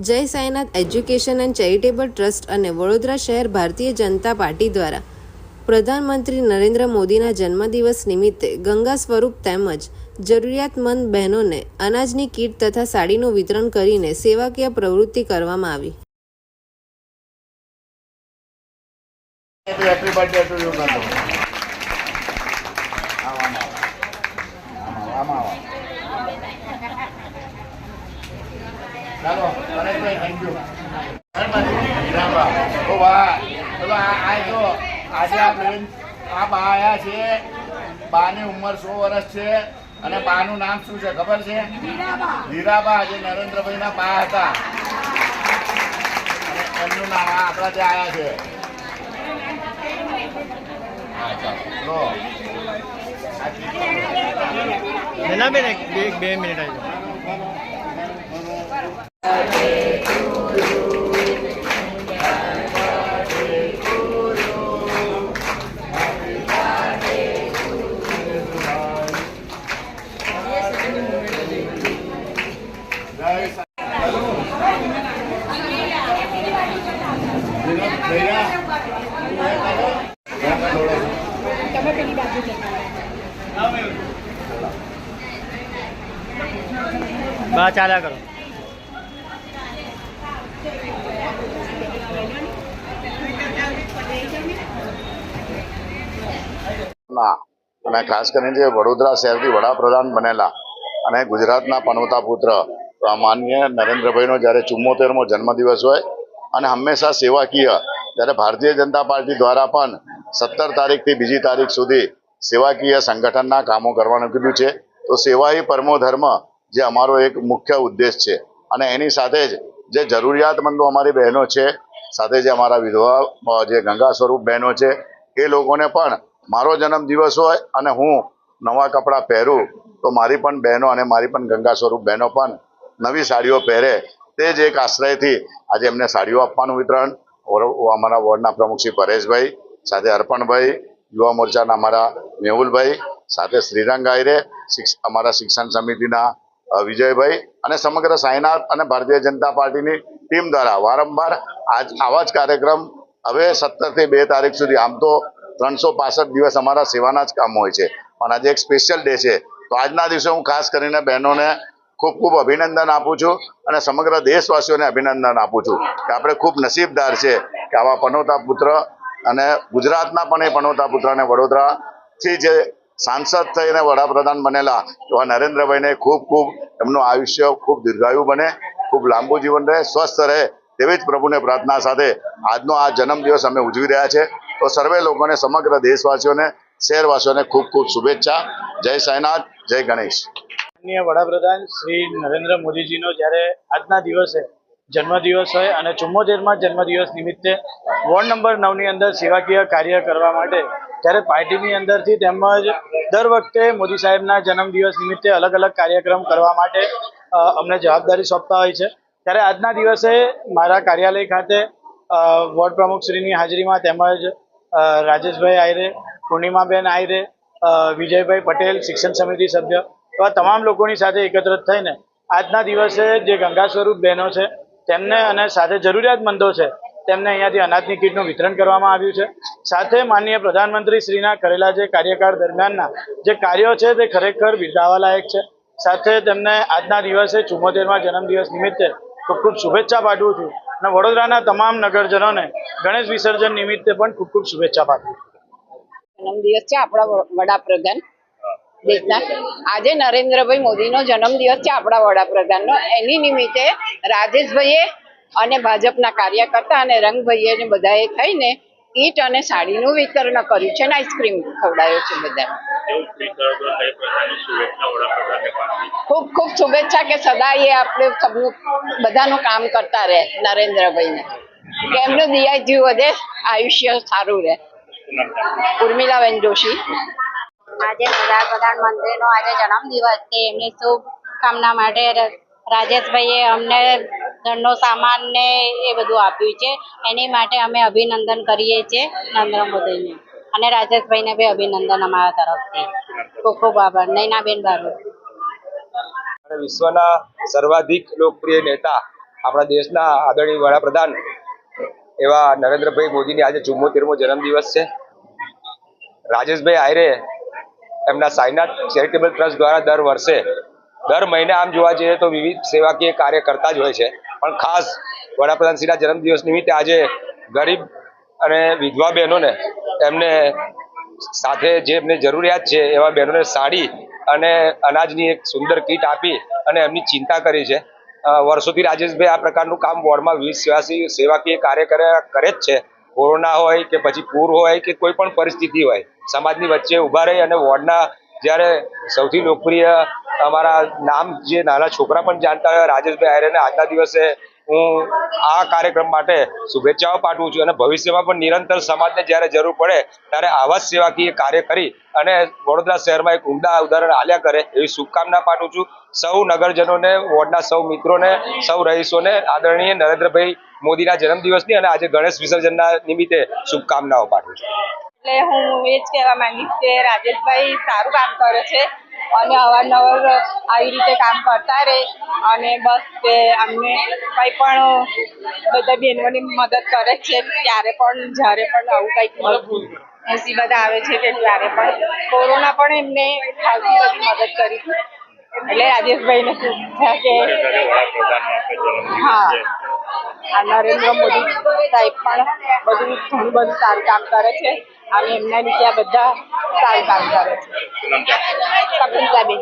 જય Sainath education and charitable trust અને વડોદરા શહેર ભારતીય જનતા પાર્ટી દ્વારા પ્રધાનમંત્રી નરેન્દ્ર મોદીના જન્મદિવસ નિમિત્તે ગંગા સ્વરૂપ તેમજ જરૂરિયાતમંદ બહેનોને અનાજની કીટ તથા સાડીનું વિતરણ કરીને સેવાકીય પ્રવૃત્તિ કરવામાં આવી. ચાલો પરેશભાઈ થેન્ક યુ ઓ વાહ. ચલો આ આ જો આજે આ બેન આ બા આયા છે. બાની ઉંમર સો વર્ષ છે અને બાનું નામ શું છે ખબર છે? હીરાબા. આજે નરેન્દ્રભાઈના બા હતા. એમનું નામ આપણા ત્યાં આયા છે. હા ચાલો. લો. એના બેન એક બે બે મિનિટ આવી બા ચાલ્યા કરો. ના. અને ખાસ કરીને જે વડોદરા શહેરથી વડાપ્રધાન બનેલા અને ગુજરાતના પનોતા પુત્ર માનનીય નરેન્દ્રભાઈનો જ્યારે ચુમ્મોતેરમો જન્મદિવસ હોય અને હંમેશા સેવાકીય જ્યારે ભારતીય જનતા પાર્ટી દ્વારા પણ સત્તર તારીખથી બીજી તારીખ સુધી સેવાકીય સંગઠનના કામો કરવાનું કીધું છે. તો સેવા એ પરમો ધર્મ, જે અમારો એક મુખ્ય ઉદ્દેશ છે. અને એની સાથે જ જે જરૂરિયાતમંદો અમારી બહેનો છે, સાથે જે અમારા વિધવા જે ગંગા સ્વરૂપ બહેનો છે, એ લોકોને પણ મારો જન્મદિવસ હોય અને હું નવા કપડાં પહેરું, તો મારી પણ બહેનો અને મારી પણ ગંગા સ્વરૂપ બહેનો પણ નવી સાડીઓ પહેરે. તે જ એક આશ્રયથી આજે એમને સાડીઓ આપવાનું વિતરણ. અમારા વોર્ડના પ્રમુખ શ્રી પરેશભાઈ, સાથે અર્પણભાઈ, યુવા મોરચાના અમારા મેહુલભાઈ, સાથે શ્રીરંગ આયરે અમારા શિક્ષણ સમિતિના વિજયભાઈ અને સમગ્ર સાયનાથ અને ભારતીય જનતા પાર્ટીની ટીમ દ્વારા વારંવાર આજ આવા જ કાર્યક્રમ હવે સત્તરથી બે તારીખ સુધી. આમ તો ત્રણસો દિવસ અમારા સેવાના જ કામ હોય છે. પણ આજે એક સ્પેશિયલ ડે છે. તો આજના દિવસે હું ખાસ કરીને બહેનોને ખૂબ ખૂબ અભિનંદન આપું છું અને સમગ્ર દેશવાસીઓને અભિનંદન આપું છું કે આપણે ખૂબ નસીબદાર છે કે આવા પનોતા પુત્ર અને ગુજરાતના પણ એ પનોતા પુત્ર અને વડોદરાથી જે સાંસદ થઈને વડાપ્રધાન બનેલા એવા નરેન્દ્રભાઈને ખૂબ ખૂબ એમનું આયુષ્ય ખૂબ દીર્ઘાયુ બને, ખૂબ લાંબુ જીવન રહે, સ્વસ્થ રહે તેવી જ પ્રભુને પ્રાર્થના સાથે આજનો આ જન્મદિવસ અમે ઉજવી રહ્યા છે. તો સર્વે લોકોને, સમગ્ર દેશવાસીઓને, શહેરવાસીઓને ખૂબ ખૂબ શુભેચ્છા. જય સાયનાથ જય ગણેશ. માનનીય વડાપ્રધાન શ્રી નરેન્દ્ર મોદીજીનો જ્યારે આજના દિવસે જન્મદિવસ હોય અને ચુમ્મોતેરમાં જન્મદિવસ નિમિત્તે વોર્ડ નંબર નવની અંદર સેવાકીય કાર્ય કરવા માટે ત્યારે પાર્ટીની અંદરથી તેમજ દર વખતે મોદી સાહેબના જન્મદિવસ નિમિત્તે અલગ અલગ કાર્યક્રમ કરવા માટે અમને જવાબદારી સોંપતા હોય છે. ત્યારે આજના દિવસે મારા કાર્યાલય ખાતે વોર્ડ પ્રમુખશ્રીની હાજરીમાં તેમજ રાજેશભાઈ આયરે, પૂર્ણિમાબેન આયરે વિજયભાઈ પટેલ, શિક્ષણ સમિતિ સભ્ય. એવા તમામ લોકોની સાથે એકત્રિત થઈને આજના દિવસે જે ગંગા સ્વરૂપ બહેનો છે, તેમને અને સાથે જરૂરિયાતમંદો છે, તેમને અહીંયાથી અનાજની કીટનું વિતરણ કરવામાં આવ્યું છે. સાથે માનનીય પ્રધાનમંત્રી શ્રીના કરેલા જે કાર્યકાળ દરમિયાનના જે કાર્યો છે, તે ખરેખર બિરદાવાલાયક છે. સાથે તેમને આજના દિવસે ચુમ્મોતેરમાં જન્મદિવસ નિમિત્તે ખૂબ ખૂબ શુભેચ્છા પાઠવું છું. અને વડોદરાના તમામ નગરજનોને ગણેશ વિસર્જન નિમિત્તે પણ ખૂબ ખૂબ શુભેચ્છા પાઠવું જન્મદિવસ છે આપણા વડાપ્રધાન દેશના. આજે નરેન્દ્રભાઈ મોદીનો જન્મદિવસ છે આપણા વડાપ્રધાનનો. એની નિમિત્તે રાજેશભાઈએ અને ભાજપના કાર્યકર્તા અને રંગભાઈએ ને બધાએ થઈને કીટ અને સાડીનું વિતરણ કર્યું છે અને આઈસ્ક્રીમ ખવડાયો છે બધાને. ખૂબ ખૂબ શુભેચ્છા કે સદાય આપણે સબનું બધાનું કામ કરતા રહે નરેન્દ્રભાઈને. કે એમનું દિયાજી વધે આયુષ્ય સારું રહે. ઉર્મિલાબેન જોશી. આજે વડાપ્રધાન પ્રધાનમંત્રીનો આજે જન્મદિવસ છે. એમની શુભકામના માટે રાજેશભાઈએ અમને ઘરનો સામાન ને એ બધું આપ્યું છે. એની માટે અમે અભિનંદન કરીએ છીએ નરેન્દ્ર મોદીને. અને રાજેશભાઈને બી અભિનંદન અમારા તરફથી. ખૂબ ખૂબ આભાર. નૈનાબેન બારોટ. વિશ્વના સર્વાધિક લોકપ્રિય નેતા આપણા દેશના આદરણીય વડાપ્રધાન એવા નરેન્દ્રભાઈ મોદીની આજે ચુમ્મોતેરમો જન્મદિવસ છે. રાજેશભાઈ આયરે એમના સાયનાથ ચેરિટેબલ ટ્રસ્ટ દ્વારા દર વર્ષે, દર મહિને આમ જોવા જઈએ તો વિવિધ સેવાકીય કાર્ય કરતા જ હોય છે. પણ ખાસ વડાપ્રધાનશ્રીના જન્મદિવસ નિમિત્તે આજે ગરીબ અને વિધવા બહેનોને એમને સાથે જે એમને જરૂરિયાત છે એવા બહેનોને સાડી અને અનાજની એક સુંદર કીટ આપી અને એમની ચિંતા કરી છે. વર્ષોથી રાજેશભાઈ આ પ્રકારનું કામ વોર્ડમાં વિવિધ સેવાસી સેવાકીય કાર્ય કરે જ છે. કોરોના હોય કે પછી પૂર હોય કે કોઈ પણ પરિસ્થિતિ હોય, સમાજની વચ્ચે ઊભા રહી અને વોર્ડના જ્યારે સૌથી લોકપ્રિય અમારા નામ જે નાના છોકરા પણ જાણતા હોય, રાજેશભાઈ આયરેને આજના દિવસે હું આ કાર્યક્રમ માટે શુભેચ્છાઓ પાઠવું છું અને ભવિષ્યમાં પણ નિરંતર સમાજને જ્યારે જરૂર પડે ત્યારે આવા સેવાકીય કાર્ય કરી અને વડોદરા શહેરમાં એક ઉમદા ઉદાહરણ આલ્યા કરે એવી શુભકામના પાઠવું છું. સૌ નગરજનોને, વોર્ડના સૌ મિત્રોને, સૌ રહીશોને આદરણીય નરેન્દ્રભાઈ મોદીના જન્મદિવસની અને આજે ગણેશ વિસર્જનના નિમિત્તે શુભકામનાઓ પાઠવું છું. એટલે હું એ જ કહેવા માંગીશ કે રાજેશભાઈ સારું કામ કરે છે. અને અવારનવાર આવી રીતે કામ કરતા રહે અને બસ તે અમને કંઈ પણ બધા બહેનોની મદદ કરે છે ત્યારે પણ જ્યારે પણ આવું કંઈક મુસીબત આવે છે કે ત્યારે પણ. કોરોના પણ એમને ખાસી બધી મદદ કરી. એટલે રાજેશભાઈને શુભેચ્છા કે હા. આ નરેન્દ્ર મોદી સાહેબ પણ બધું ઘણું બધું સારું કામ કરે છે. અને એમના નીચે આ બધા સારું કામ કરે છે. શકુંતલાબેન